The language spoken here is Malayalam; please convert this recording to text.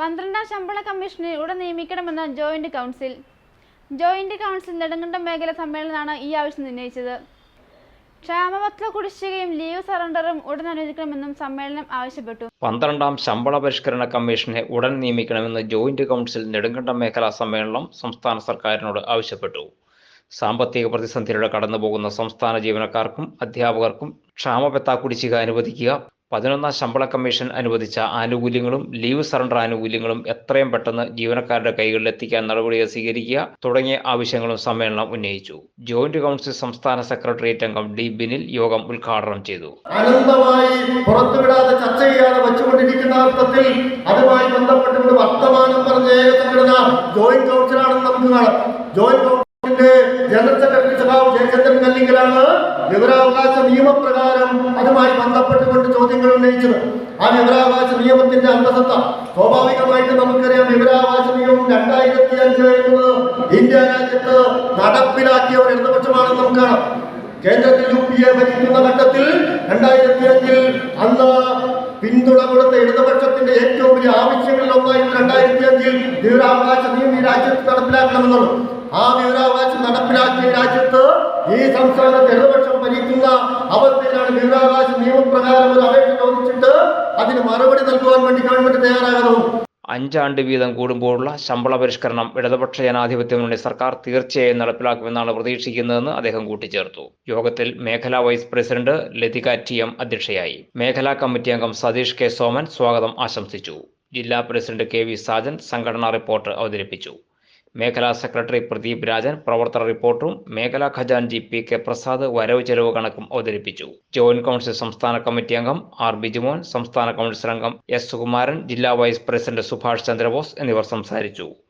പന്ത്രണ്ടാം ശമ്പള കമ്മീഷനെ ഉടൻ നിയമിക്കണമെന്ന് joint council joint council Nedumkandam മേഖല സമ്മേളനമാണ് ഈ ആവശ്യം ഉന്നയിച്ചത്. ക്ഷാമപത്ര കുടിശ്ശികയും ലീവ് സറണ്ടറും ഉടൻ അനുവദിക്കണമെന്നും സമ്മേളനം ആവശ്യപ്പെട്ടു. പന്ത്രണ്ടാം ശമ്പള പരിഷ്കരണ കമ്മീഷനെ ഉടൻ നിയമിക്കണമെന്ന് ജോയിന്റ് കൗൺസിൽ നെടുങ്കണ്ടം മേഖലാ സമ്മേളനം സംസ്ഥാന സർക്കാരിനോട് ആവശ്യപ്പെട്ടു. സാമ്പത്തിക പ്രതിസന്ധിയിലൂടെ കടന്നുപോകുന്ന സംസ്ഥാന ജീവനക്കാർക്കും അധ്യാപകർക്കും ക്ഷാമപത്ര കുടിശ്ശിക അനുവദിക്കുക പതിനൊന്നാം ശമ്പള കമ്മീഷൻ അനുവദിച്ച ആനുകൂല്യങ്ങളും ലീവ് സറണ്ടർ ആനുകൂല്യങ്ങളും എത്രയും പെട്ടെന്ന് ജീവനക്കാരുടെ കൈകളിൽ എത്തിക്കാൻ നടപടികൾ സ്വീകരിക്കുക തുടങ്ങിയ ആവശ്യങ്ങളും സമ്മേളനം ഉന്നയിച്ചു. ജോയിന്റ് കൗൺസിൽ സംസ്ഥാന സെക്രട്ടേറിയറ്റ് അംഗം ഡി ബിനിൽ യോഗം ഉദ്ഘാടനം ചെയ്തു. അനന്തമായി പുറത്തുവിടാതെ ചർച്ച ചെയ്യാതെ വെച്ചുകൊണ്ടിരിക്കുന്ന അർത്ഥത്തിൽ അതുമായി ബന്ധപ്പെട്ടുകൊണ്ട് വർത്തമാനം പറഞ്ഞ ഏക സംഘടന ജോയിന്റ് കൗൺസിലാണെന്ന് നമുക്ക് ജോയിന്റ് കൗൺസിലിന്റെ ജനറൽ സെക്രട്ടറി സഖാവ് ജയചന്ദ്രൻ കല്ലിങ്കലാണ്. വിവരാവകാശ നിയമപ്രകാരം അതുമായി ബന്ധപ്പെട്ടുകൊണ്ട് ചോദ്യങ്ങൾ ഉന്നയിച്ചത്. ആ വിവരാവകാശ നിയമത്തിന്റെ അന്തസത്ത സ്വാഭാവികമായിട്ട് നമുക്കറിയാം വിവരാവകാശ നിയമം രണ്ടായിരത്തി അഞ്ച് എന്നത് ഇന്ത്യ രാജ്യത്ത് നടപ്പിലാക്കിയ ഒരു ഇടതുപക്ഷമാണെന്ന് നമുക്ക് കാണാം കേന്ദ്രത്തിൽ യു പി എ ഭരിക്കുന്ന ഘട്ടത്തിൽ രണ്ടായിരത്തി അഞ്ചിൽ അന്ന് പിന്തുണ കൊടുത്ത ഇടതുപക്ഷത്തിന്റെ ഏറ്റവും വലിയ ആവശ്യങ്ങളിൽ ഒന്നായിരുന്നു രണ്ടായിരത്തി അഞ്ചിൽ വിവരാവകാശ നിയമം ഈ രാജ്യത്ത് നടപ്പിലാക്കണമെന്നുള്ളത്. ആ വിവരാവകാശം നടപ്പിലാക്കിയ രാജ്യത്ത് ഈ സംസ്ഥാനത്ത് ഇടതുപക്ഷം ഭരിക്കുന്ന അവസ്ഥയിലാണ് വിവരാവകാശ നിയമപ്രകാരം ഒരു അപേക്ഷ ചോദിച്ചിട്ട് അതിന് മറുപടി നൽകുവാൻ വേണ്ടി ഗവൺമെന്റ് തയ്യാറാകുന്നു അഞ്ചാണ്ട് വീതം കൂടുമ്പോഴുള്ള ശമ്പള പരിഷ്കരണം ഇടതുപക്ഷ ജനാധിപത്യ സർക്കാർ തീർച്ചയായും നടപ്പിലാക്കുമെന്നാണ് പ്രതീക്ഷിക്കുന്നതെന്ന് അദ്ദേഹം കൂട്ടിച്ചേർത്തു. യോഗത്തിൽ മേഖലാ vice president Lathika T M അധ്യക്ഷയായി. മേഖലാ കമ്മിറ്റി അംഗം സതീഷ് കെ സോമൻ സ്വാഗതം ആശംസിച്ചു. ജില്ലാ പ്രസിഡന്റ് കെ വി സാജൻ സംഘടനാ റിപ്പോർട്ട് അവതരിപ്പിച്ചു. മേഖലാ സെക്രട്ടറി പ്രദീപ് രാജൻ പ്രവർത്തന റിപ്പോർട്ടും മേഖലാ ഖജാൻജി പി കെ പ്രസാദ് വരവ് ചെലവ് കണക്കും അവതരിപ്പിച്ചു. ജോയിന്റ് കൗൺസിൽ സംസ്ഥാന കമ്മിറ്റി അംഗം ആർ ബിജുമോൻ സംസ്ഥാന കൗൺസിൽ അംഗം എസ് സുകുമാരൻ ജില്ലാ വൈസ് പ്രസിഡന്റ് സുഭാഷ് ചന്ദ്രബോസ് എന്നിവർ സംസാരിച്ചു.